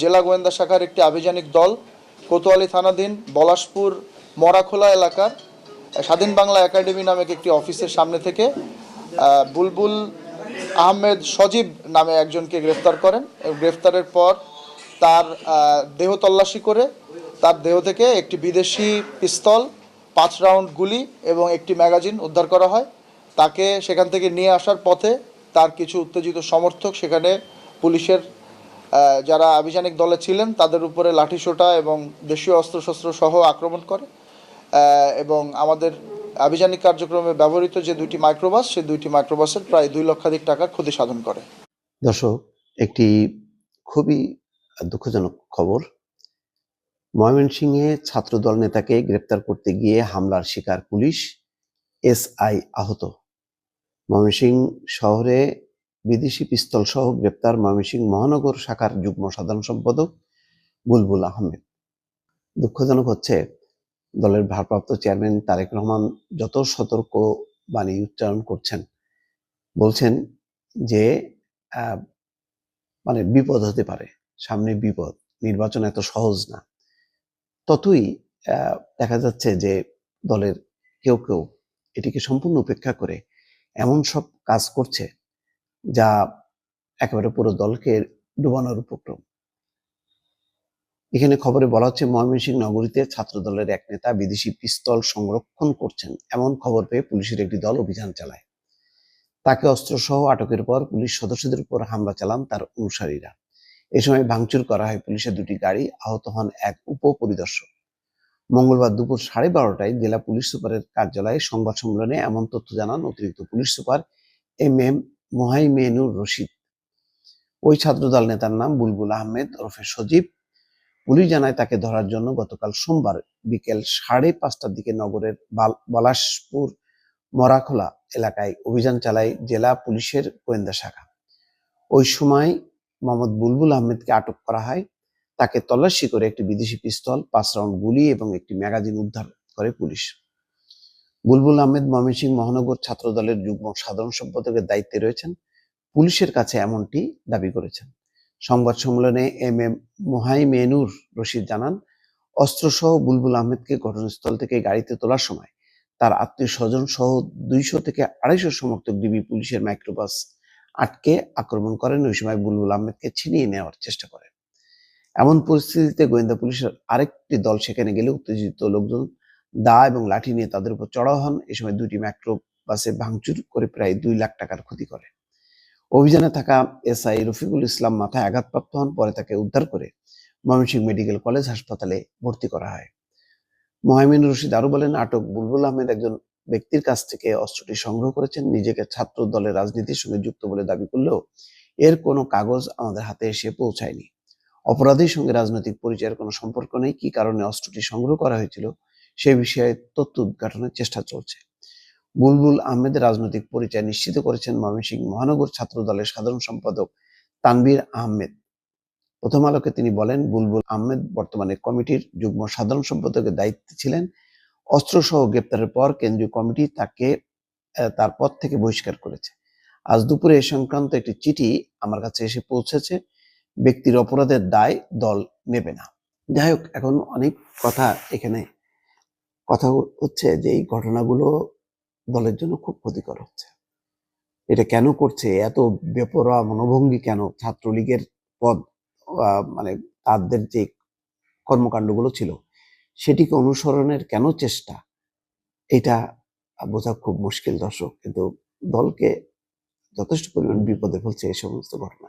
জেলা গোয়েন্দা শাখার একটি আভিযানিক দল, কোতোয়ালি থানাধীন বলাশপুর মরাখোলা এলাকার, স্বাধীন বাংলা একাডেমি নামক একটি অফিসের সামনে থেকে বুলবুল আহমেদ সজীব নামে একজনকে গ্রেফতার করেন। গ্রেফতারের পর তার দেহ তল্লাশি করে তার দেহ থেকে একটি বিদেশি পিস্তল, পাঁচ রাউন্ড গুলি এবং একটি ম্যাগাজিন উদ্ধার করা হয়। তাকে সেখান থেকে নিয়ে আসার পথে তার কিছু উত্তেজিত সমর্থক সেখানে পুলিশের যারা আভিযানিক দলে ছিলেন, তাদের উপরে লাঠিসোঁটা এবং দেশীয় অস্ত্রশস্ত্র সহ আক্রমণ করে। এবং আমাদের আভিযানিক কার্যক্রমে ব্যবহৃত যে দুইটি মাইক্রোবাস, সেই দুইটি মাইক্রোবাসের প্রায় দুই লক্ষাধিক টাকার ক্ষতি সাধন করে। দর্শক, একটি খুবই দুঃখজনক খবর। ময়মনসিংহে ছাত্রদল নেতাকে গ্রেপ্তার করতে গিয়ে হামলার শিকার পুলিশ, এসআই আহত। ময়মনসিংহ শহরে বিদেশি পিস্তল সহ গ্রেপ্তার ময়মনসিংহ মহানগর শাখার যুগ্ম সাধারণ সম্পাদক বুলবুল আহমেদ। দুঃখজনক হচ্ছে, দলের ভারপ্রাপ্ত চেয়ারম্যান তারেক রহমান যত সতর্ক বাণী উচ্চারণ করছেন, বলছেন যে মানে বিপদ হতে পারে, সামনে বিপদ, নির্বাচন এত সহজ না। ততই দেখা যাচ্ছে যে দলের কেউ কেউ এটিকে সম্পূর্ণ উপেক্ষা করে এমন সব কাজ করছে যা একেবারে পুরো দলকে ডুবানোর উপক্রম। এখানে খবরে বলা হচ্ছে, ময়মনসিংহ নগরীতে ছাত্র দলের এক নেতা বিদেশি পিস্তল সংরক্ষণ করছেন, এমন খবর পেয়ে পুলিশের একটি দল অভিযান চালায়। তাকে অস্ত্রসহ আটকের পর পুলিশ সদস্যদের উপর হামলা চালান তার অনুসারীরা। এ সময় ভাঙচুর করা হয় পুলিশের দুটি গাড়ি, আহত হন এক উপপরিদর্শক। মঙ্গলবার দুপুর সাড়ে বারোটায় জেলা পুলিশ সুপারের কার্যালয়ে সংবাদ সম্মেলনে এমন তথ্য জানান অতিরিক্ত police super M M Mohaimenur Rashid. ওই ছাত্রদল নেতার নাম বুলবুল আহমেদ ওরফে সজীব। পুলিশ জানায় তাকে ধরার জন্য গতকাল সোমবার বিকেল সাড়ে পাঁচটার দিকে নগরের বাল- বলাশপুর মরাখোলা এলাকায় অভিযান চালায় জেলা পুলিশের গোয়েন্দা শাখা। ওই সময় মোহাম্মদ বুলবুল আহমেদকে আটক করা হয়। তাকে তল্লাশি করে একটি বিদেশি পিস্তল, পাঁচ রাউন্ড গুলি এবং একটি ম্যাগাজিন উদ্ধার করে পুলিশ। বুলবুল আহমেদ, ময়মনসিংহ মহানগর ছাত্র দলের যুগ্ম সাধারণ সম্পাদকের দায়িত্বে রয়েছেন। পুলিশের কাছে এমনটি দাবি করেছেন। সংবাদ সম্মেলনে এম এম মোহাইমেনুর রশিদ জানান, অস্ত্রসহ বুলবুল আহমেদকে ঘটনাস্থল থেকে গাড়িতে তোলার সময় তার আত্মীয় স্বজন সহ দুইশো থেকে আড়াইশো সমর্থক ডিবি পুলিশের মাইক্রোবাস আটকে আক্রমণ করেন। ওই সময় বুলবুল আহমেদকে ছিনিয়ে নেওয়ার চেষ্টা করেন। এমন পরিস্থিতিতে গোয়েন্দা পুলিশের আরেকটি দল সেখানে গেলে উত্তেজিত লোকজন দা এবং লাঠি নিয়ে তাদের উপর চড়াও হন। এ সময় দুটি মাইক্রো বাসে ভাঙচুর করে প্রায় দুই লাখ টাকার ক্ষতি করে। অভিযানে থাকা এসআই রফিকুল ইসলাম মাথায় আঘাতপ্রাপ্ত হন, পরে তাকে উদ্ধার করে ময়মনসিংহ মেডিকেল কলেজ হাসপাতালে ভর্তি করা হয়। মোহাইমিন রশিদ আরও বলেন, আটক বুলবুল আহমেদ একজন ব্যক্তির কাছ থেকে অস্ত্রটি সংগ্রহ করেছেন। নিজেকে ছাত্র দলের রাজনীতির সঙ্গে যুক্ত বলে দাবি করলেও এর কোনো কাগজ আমাদের হাতে এসে পৌঁছায়নি। অপরাধীর সঙ্গে রাজনৈতিক পরিচয়ের কোনো সম্পর্ক নেই। কি কারণে অস্ত্রটি সংগ্রহ করা হয়েছিল সে বিষয়ে তথ্য উদ্ঘাটনের চেষ্টা চলছে। বুলবুল আহমেদের রাজনৈতিক পরিচয় নিশ্চিত করেছেন ময়মনসিংহ মহানগর ছাত্র দলের সাধারণ সম্পাদক তানবীর আহমেদ। প্রথম আলোকে তিনি বলেন, বুলবুল আহমেদ বর্তমানে কমিটির যুগ্ম সাধারণ সম্পাদকের দায়িত্বে ছিলেন। অস্ত্রসহ গ্রেপ্তারের পর কেন্দ্রীয় কমিটি তাকে তার পদ থেকে বহিষ্কার করেছে। আজ দুপুরে এ সংক্রান্ত একটি চিঠি আমার কাছে এসে পৌঁছেছে। ব্যক্তির অপরাধের দায় দল নেবে না। যাই হোক, এখন অনেক কথা এখানে কথা হচ্ছে যে এই ঘটনাগুলো দলের জন্য খুব ক্ষতিকর হচ্ছে। এটা কেন করছে? এত বেপরোয়া মনোভঙ্গি কেন? ছাত্রলীগের পদ মানে তাদের যে কর্মকাণ্ডগুলো ছিল, সেটিকে অনুসরণের কেন চেষ্টা? এটা বোঝা খুব মুশকিল দর্শক। কিন্তু দলকে যথেষ্ট পরিমাণ বিপদে ফেলছে এই সমস্ত ঘটনা।